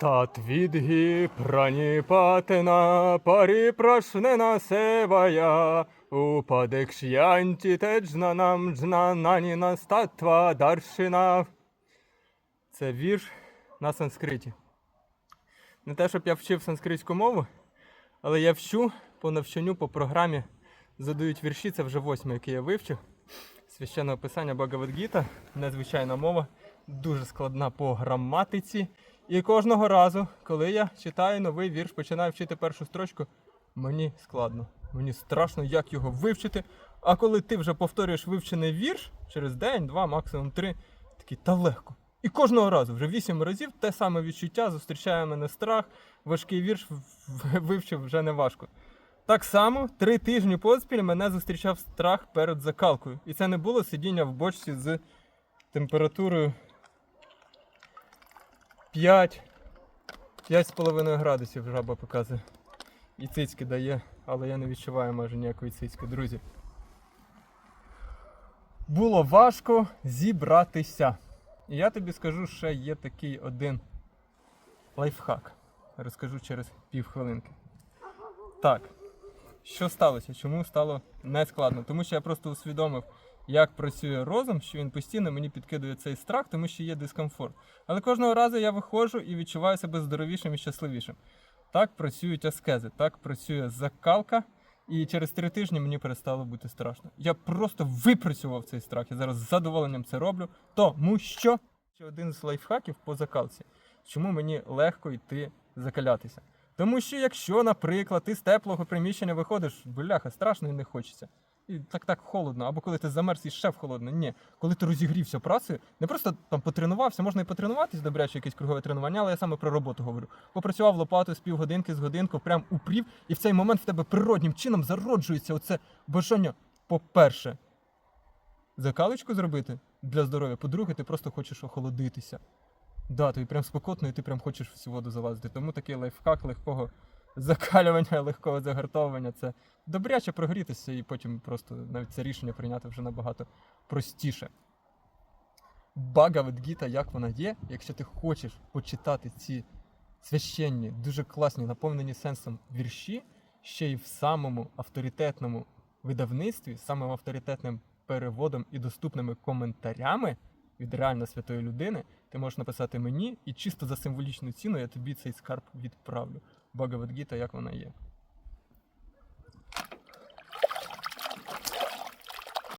Татвідгі праніпатена паріпрашнена севая, упадекш'янті теджна нам джна наніна статва даршина. Це вірш на санскриті. Не те, щоб я вчив санскритську мову, але я вчу по навчанню по програмі задають вірші. Це вже восьмий, який я вивчив. Священного писання Багавадгіта, незвичайна мова, дуже складна по граматиці. І кожного разу, коли я читаю новий вірш, починаю вчити першу строчку, мені складно. Мені страшно, як його вивчити. А коли ти вже повторюєш вивчений вірш через день, два, максимум три, такий та легко. І кожного разу, вже вісім разів, те саме відчуття зустрічає мене страх, важкий вірш вивчив вже не важко. Так само три тижні поспіль мене зустрічав страх перед закалкою. І це не було сидіння в бочці з температурою 5, 5,5 градусів жаба показує. І цицьки дає, але я не відчуваю майже ніякої цицьки, друзі. Було важко зібратися. І я тобі скажу, ще є такий один лайфхак. Розкажу через півхвилинки. Так, що сталося? Чому стало нескладно? Тому що я просто усвідомив, як працює розум, що він постійно мені підкидує цей страх, тому що є дискомфорт. Але кожного разу я виходжу і відчуваю себе здоровішим і щасливішим. Так працюють аскези, так працює закалка, і через три тижні мені перестало бути страшно. Я просто випрацював цей страх. Я зараз з задоволенням це роблю, тому що ще один з лайфхаків по закалці. Чому мені легко йти закалятися? Тому що якщо, наприклад, ти з теплого приміщення виходиш, бляха, страшно і не хочеться. І так так холодно, або коли ти замерз і ще в холодно. Ні, коли ти розігрівся працею, не просто там потренувався, можна і потренуватись, добряче якесь кругове тренування, але я саме про роботу говорю. Попрацював лопатою з півгодинки, з годинку, прям упрів, і в цей момент в тебе природнім чином зароджується оце бажання, по-перше, закалочку зробити для здоров'я. По-друге, ти просто хочеш охолодитися. Да, тобі прям спекотно, і ти прям хочеш всю воду залазити. Тому такий лайфхак легкого закалювання, легкого загартовування це добряче прогрітися і потім просто навіть це рішення прийняти вже набагато простіше. Багавадгіта, як вона є, якщо ти хочеш почитати ці священні, дуже класні, наповнені сенсом вірші, ще й в самому авторитетному видавництві, самим авторитетним переводом і доступними коментарями від реально святої людини, ти можеш написати мені, і чисто за символічну ціну я тобі цей скарб відправлю. Багавадгіта, як вона є.